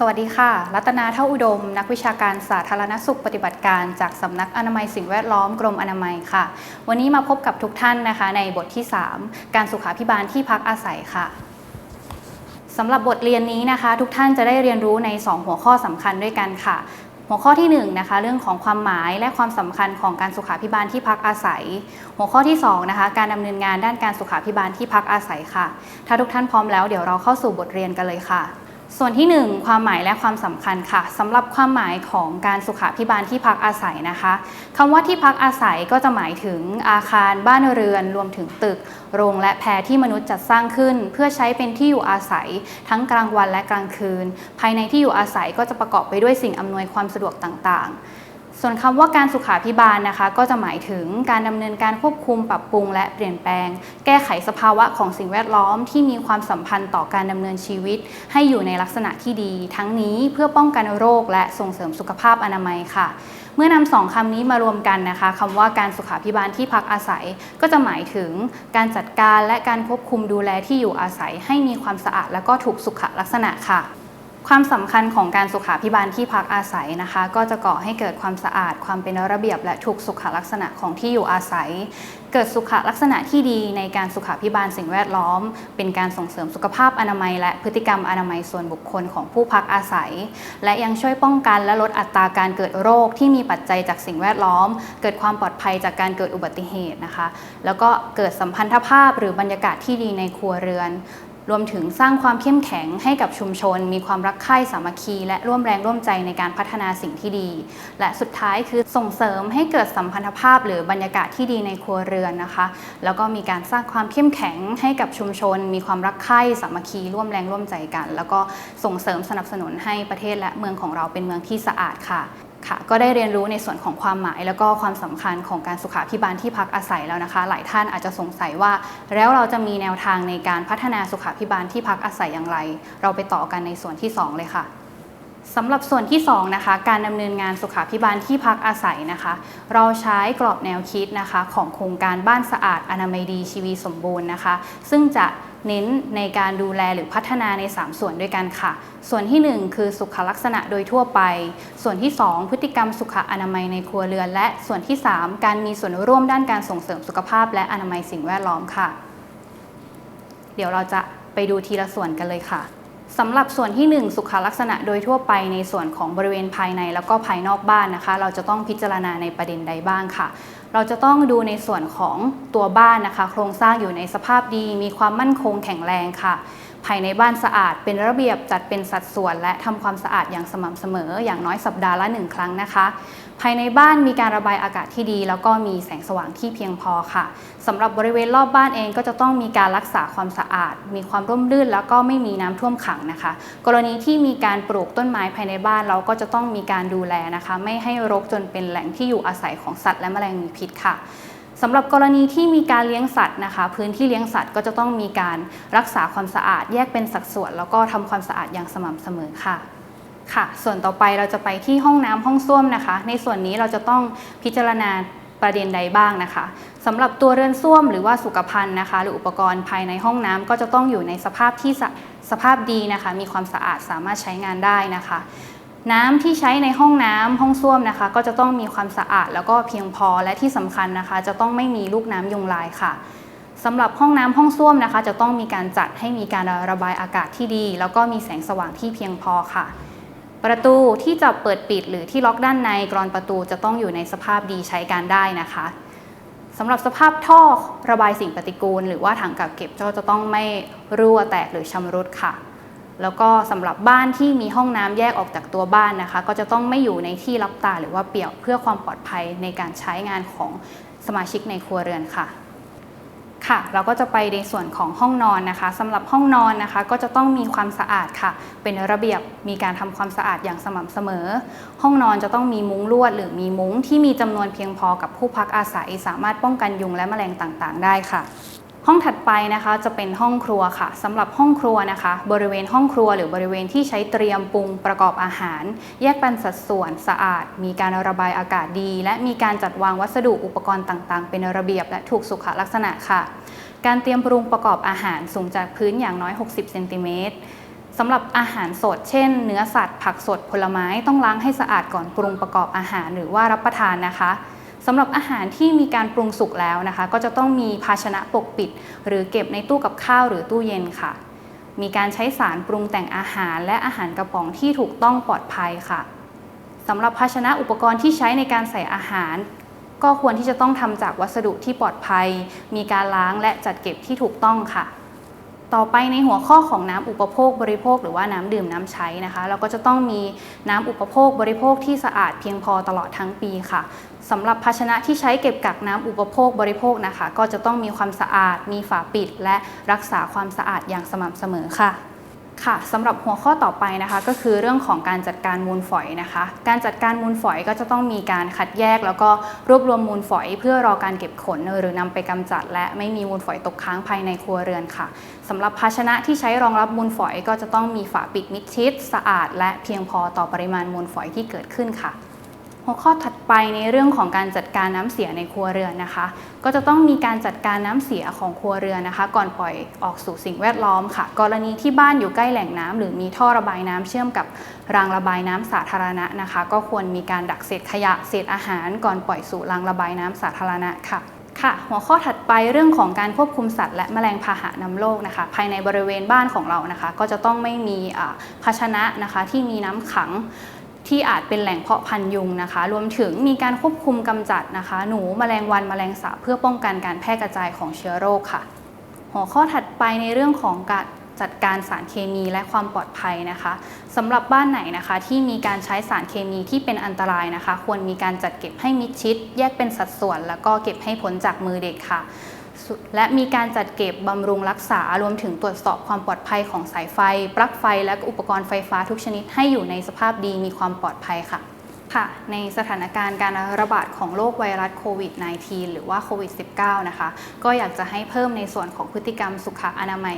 สวัสดีค่ะ รัตนาเท่าอุดม นักวิชาการสาธารณสุขปฏิบัติการ จากสำนักอนามัยสิ่งแวดล้อมกรมอนามัยค่ะ วันนี้มาพบกับทุกท่านนะคะ ในบทที่ 3 การสุขาพิบาลที่พักอาศัยค่ะสำหรับบทเรียนนี้นะคะ ทุกท่านจะได้เรียนรู้ใน 2 หัวข้อสำคัญด้วยกันค่ะ หัวข้อที่1นะคะเรื่องของความหมายและความสำคัญของการสุขาพิบาลที่พักอาศัย หัวข้อที่2นะคะการดำเนินงานด้านการสุขาพิบาลที่พักอาศัยค่ะ ถ้าทุกท่านพร้อมแล้วเดี๋ยวเราเข้าสู่บทเรียนกันเลยค่ะ ส่วนที่ 1 ความหมายและความสำคัญค่ะสำหรับความหมายของการสุขาพิบาลที่พักอาศัยนะคะคำว่าที่พักอาศัยก็จะหมายถึงอาคารบ้านเรือน รวมถึงตึก โรงและแพรที่มนุษย์จัดสร้างขึ้น เพื่อใช้เป็นที่อยู่อาศัย ทั้งกลางวันและกลางคืน ภายในที่อยู่อาศัยก็จะประกอบไปด้วยสิ่งอำนวยความสะดวกต่างๆ ส่วนคำว่าการสุขาพิบาลนะคะ ก็จะหมายถึงการดำเนินการควบคุมปรับปรุงและเปลี่ยนแปลง แก้ไขสภาวะของสิ่งแวดล้อมที่มีความสัมพันธ์ต่อการดำเนินชีวิต ให้อยู่ในลักษณะที่ดี ทั้งนี้เพื่อป้องกันโรคและส่งเสริมสุขภาพอนามัยค่ะ เมื่อนำสองคำนี้มารวมกันนะคะคำว่าการสุขาพิบาลที่พักอาศัย ก็จะหมายถึงการจัดการและการควบคุมดูแลที่อยู่อาศัย ให้มีความสะอาดและก็ถูกสุขลักษณะค่ะ ความสำคัญของการสุขาพิบาลที่พักอาศัยนะคะ ก็จะก่อให้เกิดความสะอาด ความเป็นระเบียบ และถูกสุขลักษณะของที่อยู่อาศัย เกิดสุขลักษณะที่ดีในการสุขาพิบาลสิ่งแวดล้อม เป็นการส่งเสริมสุขภาพอนามัย และพฤติกรรมอนามัยส่วนบุคคลของผู้พักอาศัย และยังช่วยป้องกันและลดอัตราการเกิดโรคที่มีปัจจัยจากสิ่งแวดล้อม เกิดความปลอดภัยจากการเกิดอุบัติเหตุนะคะ แล้วก็เกิดสัมพันธภาพหรือบรรยากาศที่ดีในครัวเรือน รวมถึงสร้างความเข้มแข็งให้กับชุมชน มีความรักใคร่สามัคคี และร่วมแรงร่วมใจในการพัฒนาสิ่งที่ดี และสุดท้ายคือส่งเสริมให้เกิดสัมพันธภาพ หรือบรรยากาศที่ดีในครัวเรือนนะคะ แล้วก็มีการสร้างความเข้มแข็งให้กับชุมชน มีความรักใคร่สามัคคี ร่วมแรงร่วมใจกัน แล้วก็ส่งเสริมสนับสนุนให้ประเทศและเมืองของเราเป็นเมืองที่สะอาดค่ะ ค่ะก็ได้เรียนรู้ในส่วนของความหมาย แล้วก็ความสำคัญของการสุขาพิบาลที่พักอาศัยแล้วนะคะ หลายท่านอาจจะสงสัยว่า แล้วเราจะมีแนวทางในการพัฒนาสุขาพิบาลที่พักอาศัยอย่างไร เราไปต่อกันในส่วนที่ 2 เลยค่ะสำหรับส่วนที่2นะคะการดำเนินงานสุขาพิบาลที่พักอาศัยนะคะ เราใช้กรอบแนวคิดนะคะ ของโครงการบ้านสะอาดอนามัยดีชีวีสมบูรณ์นะคะ ซึ่งจะ เน้นในการดูแลหรือพัฒนาใน 3 ส่วนด้วยกันค่ะ ส่วนที่ 1 คือสุขลักษณะโดยทั่วไป ส่วนที่ 2 พฤติกรรมสุขอนามัยในครัวเรือน และส่วนที่ 3 การมีส่วนร่วมด้านการส่งเสริมสุขภาพ และอนามัยสิ่งแวดล้อมค่ะ เดี๋ยวเราจะไปดูทีละส่วนกันเลยค่ะสำหรับส่วนที่ 1 สุขลักษณะโดยทั่วไปในส่วนของบริเวณภายในแล้วก็ภายนอกบ้านนะคะ เราจะต้องพิจารณาในประเด็นใดบ้างค่ะเราจะต้องดูในส่วนของตัวบ้านนะคะ โครงสร้างอยู่ในสภาพดี มีความมั่นคงแข็งแรงค่ะ ภายในบ้านสะอาดเป็นระเบียบจัดเป็นสัดส่วน และทำความสะอาดอย่างสม่ำเสมอ อย่างน้อยสัปดาห์ละหนึ่งครั้งนะคะ ภายในบ้านมีการระบายอากาศที่ดี แล้วก็มีแสงสว่างที่เพียงพอค่ะสำหรับบริเวณรอบบ้านเองก็จะต้องมีการรักษาความสะอาด มีความร่มรื่น แล้วก็ไม่มีน้ำท่วมขังนะคะ กรณีที่มีการปลูกต้นไม้ภายในบ้านเราก็จะต้องมีการดูแลนะคะ ไม่ให้รกจนเป็นแหล่งที่อยู่อาศัยของสัตว์และแมลงมีพิษค่ะสำหรับกรณีที่มีการเลี้ยงสัตว์นะคะ พื้นที่เลี้ยงสัตว์ก็จะต้องมีการรักษาความสะอาดแยกเป็นสัดส่วน แล้วก็ทำความสะอาดอย่างสม่ำเสมอค่ะค่ะ ส่วนต่อไปเราจะไปที่ห้องน้ำห้องส้วมนะคะ ในส่วนนี้เราจะต้องพิจารณาประเด็นใดบ้างนะคะสำหรับตัวเรือนส้วมหรือว่าสุขภัณฑ์นะคะ หรืออุปกรณ์ภายในห้องน้ำก็จะต้องอยู่ในสภาพที่สสภาพดีนะคะ มีความสะอาดสามารถใช้งานได้นะคะ น้ำที่ใช้ในห้องน้ำห้องส้วมนะคะ ก็จะต้องมีความสะอาดแล้วก็เพียงพอและที่สำคัญนะคะ จะต้องไม่มีลูกน้ำยุงลายค่ะสำหรับห้องน้ำห้องส้วมนะคะ จะต้องมีการจัดให้มีการระบายอากาศที่ดี แล้วก็มีแสงสว่างที่เพียงพอค่ะ ประตูที่จะเปิดปิดหรือที่ล็อกด้านในกรอนประตูจะต้องอยู่ในสภาพดีใช้การได้นะคะสำหรับสภาพท่อระบายสิ่งปฏิกูล หรือว่าถังกักเก็บก็จะต้องไม่รั่วแตกหรือชำรุดค่ะ แล้วก็สำหรับบ้านที่มีห้องน้ำแยกออกจากตัวบ้านนะคะ ก็จะต้องไม่อยู่ในที่รับตาหรือว่าเปี่ยวเพื่อความปลอดภัยในการใช้งานของสมาชิกในครัวเรือนค่ะค่ะ เราก็จะไปในส่วนของห้องนอนนะคะสำหรับห้องนอนนะคะ ก็จะต้องมีความสะอาดค่ะ เป็นระเบียบมีการทำความสะอาดอย่างสม่ำเสมอ ห้องนอนจะต้องมีมุ้งลวด หรือมีมุ้งที่มีจำนวนเพียงพอกับผู้พักอาศัย สามารถป้องกันยุงและแมลงต่างๆ ได้ค่ะ ห้องถัดไปนะคะจะเป็นห้องครัวค่ะสำหรับห้องครัวนะคะ บริเวณห้องครัวหรือบริเวณที่ใช้เตรียมปรุงประกอบอาหาร แยกเป็นสัดส่วนสะอาด มีการระบายอากาศดี และมีการจัดวางวัสดุอุปกรณ์ต่างๆ เป็นระเบียบและถูกสุขลักษณะค่ะ การเตรียมปรุงประกอบอาหารสูงจากพื้นอย่างน้อย 60เซนติเมตรสำหรับอาหารสด เช่น เนื้อสัตว์ ผักสด ผลไม้ ต้องล้างให้สะอาดก่อนปรุงประกอบอาหารหรือว่ารับประทานนะคะ สำหรับอาหารที่มีการปรุงสุกแล้วนะคะ ก็จะต้องมีภาชนะปกปิด หรือเก็บในตู้กับข้าวหรือตู้เย็นค่ะ มีการใช้สารปรุงแต่งอาหารและอาหารกระป๋องที่ถูกต้องปลอดภัยค่ะสำหรับภาชนะอุปกรณ์ที่ใช้ในการใส่อาหาร ก็ควรที่จะต้องทำจากวัสดุที่ปลอดภัย มีการล้างและจัดเก็บที่ถูกต้องค่ะ ต่อไปในหัวข้อของน้ำอุปโภคบริโภค หรือว่าน้ำดื่มน้ำใช้นะคะ เราก็จะต้องมีน้ำอุปโภคบริโภคที่สะอาดเพียงพอตลอดทั้งปีค่ะสำหรับภาชนะที่ใช้เก็บกักน้ำอุปโภคบริโภคนะคะ ก็จะต้องมีความสะอาด มีฝาปิด และรักษาความสะอาดอย่างสม่ำเสมอค่ะ ค่ะสำหรับหัวข้อต่อไปนะคะก็คือเรื่องของการจัดการมูลฝอยนะคะ การจัดการมูลฝอยก็จะต้องมีการคัดแยก แล้วก็รวบรวมมูลฝอย เพื่อรอการเก็บขนหรือนำไปกำจัด และไม่มีมูลฝอยตกค้างภายในครัวเรือนค่ะสำหรับภาชนะที่ใช้รองรับมูลฝอย ก็จะต้องมีฝาปิดมิดชิด สะอาด และเพียงพอต่อปริมาณมูลฝอยที่เกิดขึ้นค่ะ หัวข้อถัดไปในเรื่องของการจัดการน้ำเสียในครัวเรือนนะคะ ก็จะต้องมีการจัดการน้ำเสียของครัวเรือนนะคะ ก่อนปล่อยออกสู่สิ่งแวดล้อมค่ะ กรณีที่บ้านอยู่ใกล้แหล่งน้ำหรือมีท่อระบายน้ำเชื่อมกับรางระบายน้ำสาธารณะนะคะ ก็ควรมีการดักเศษขยะเศษอาหาร ก่อนปล่อยสู่รางระบายน้ำสาธารณะค่ะค่ะหัวข้อถัดไปเรื่องของการควบคุมสัตว์ และแมลงพาหะนำโรคนะคะ ภายในบริเวณบ้านของเรานะคะ ก็จะต้องไม่มีอ่าภาชนะนะคะที่มีน้ำขัง ที่อาจเป็นแหล่งเพาะพันยุงนะคะ รวมถึงมีการควบคุมกำจัดนะคะ หนูแมลงวันแมลงสาบเพื่อป้องกันการแพร่กระจายของเชื้อโรคค่ะ หัวข้อถัดไปในเรื่องของการจัดการสารเคมีและความปลอดภัยนะคะสำหรับบ้านไหนนะคะที่มีการใช้สารเคมีที่เป็นอันตรายนะคะ ควรมีการจัดเก็บให้มิดชิด แยกเป็นสัดส่วน แล้วก็เก็บให้พ้นจากมือเด็กค่ะ และมีการจัดเก็บบำรุงรักษารวมถึงตรวจสอบความปลอดภัยของสายไฟ ปลั๊กไฟ และอุปกรณ์ไฟฟ้าทุกชนิดให้อยู่ในสภาพดีมีความปลอดภัยค่ะค่ะในสถานการณ์การระบาดของโรคไวรัสโควิด -19 หรือว่าโควิด -19 นะคะ ก็อยากจะให้เพิ่มในส่วนของพฤติกรรมสุขอนามัย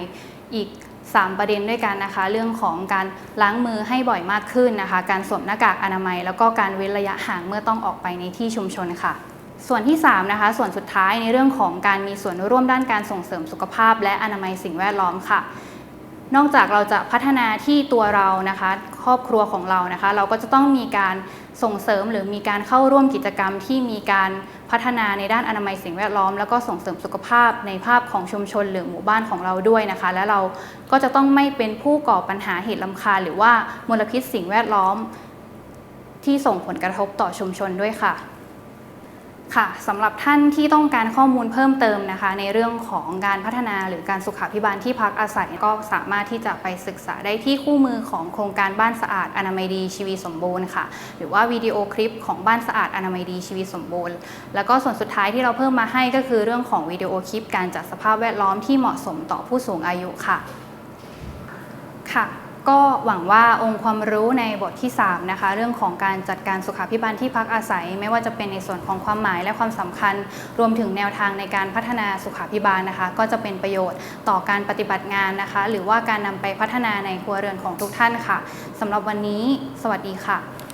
อีก 3 ประเด็นด้วยกันนะคะ เรื่องของการล้างมือให้บ่อยมากขึ้นนะคะ การสวมหน้ากากอนามัย แล้วก็การเว้นระยะห่างเมื่อต้องออกไปในที่ชุมชนค่ะ ส่วนที่ 3 นะคะ ส่วนสุดท้ายในเรื่องของการมีส่วนร่วมด้านการส่งเสริมสุขภาพ และอนามัยสิ่งแวดล้อมค่ะ นอกจากเราจะพัฒนาที่ตัวเรานะคะ ครอบครัวของเรานะคะ เราก็จะต้องมีการส่งเสริมหรือมีการเข้าร่วมกิจกรรมที่มีการพัฒนาในด้านอนามัยสิ่งแวดล้อม แล้วก็ส่งเสริมสุขภาพในภาพของชุมชนหรือหมู่บ้านของเราด้วยนะคะ และเราก็จะต้องไม่เป็นผู้ก่อปัญหาเหตุลำคาญหรือว่ามลพิษสิ่งแวดล้อม ที่ส่งผลกระทบต่อชุมชนด้วยค่ะ ค่ะสำหรับท่านที่ต้องการข้อมูลเพิ่มเติมนะคะ ในเรื่องของการพัฒนาหรือการสุขาพิบาลที่พักอาศัยก็สามารถที่จะไปศึกษาได้ที่คู่มือของโครงการบ้านสะอาดอนามัยดีชีวิตสมบูรณ์ค่ะ หรือว่าวิดีโอคลิปของบ้านสะอาดอนามัยดีชีวิตสมบูรณ์ แล้วก็ส่วนสุดท้ายที่เราเพิ่มมาให้ก็คือเรื่องของวิดีโอคลิปการจัดสภาพแวดล้อมที่เหมาะสมต่อผู้สูงอายุค่ะค่ะ ก็หวังว่าองค์ความรู้ในบทที่3นะคะเรื่องของการจัดการสุขาพิบาลที่พักอาศัย ไม่ว่าจะเป็นในส่วนของความหมายและความสำคัญ รวมถึงแนวทางในการพัฒนาสุขาพิบาลนะคะ ก็จะเป็นประโยชน์ต่อการปฏิบัติงานนะคะ หรือว่าการนำไปพัฒนาในครัวเรือนของทุกท่านค่ะสำหรับวันนี้ สวัสดีค่ะ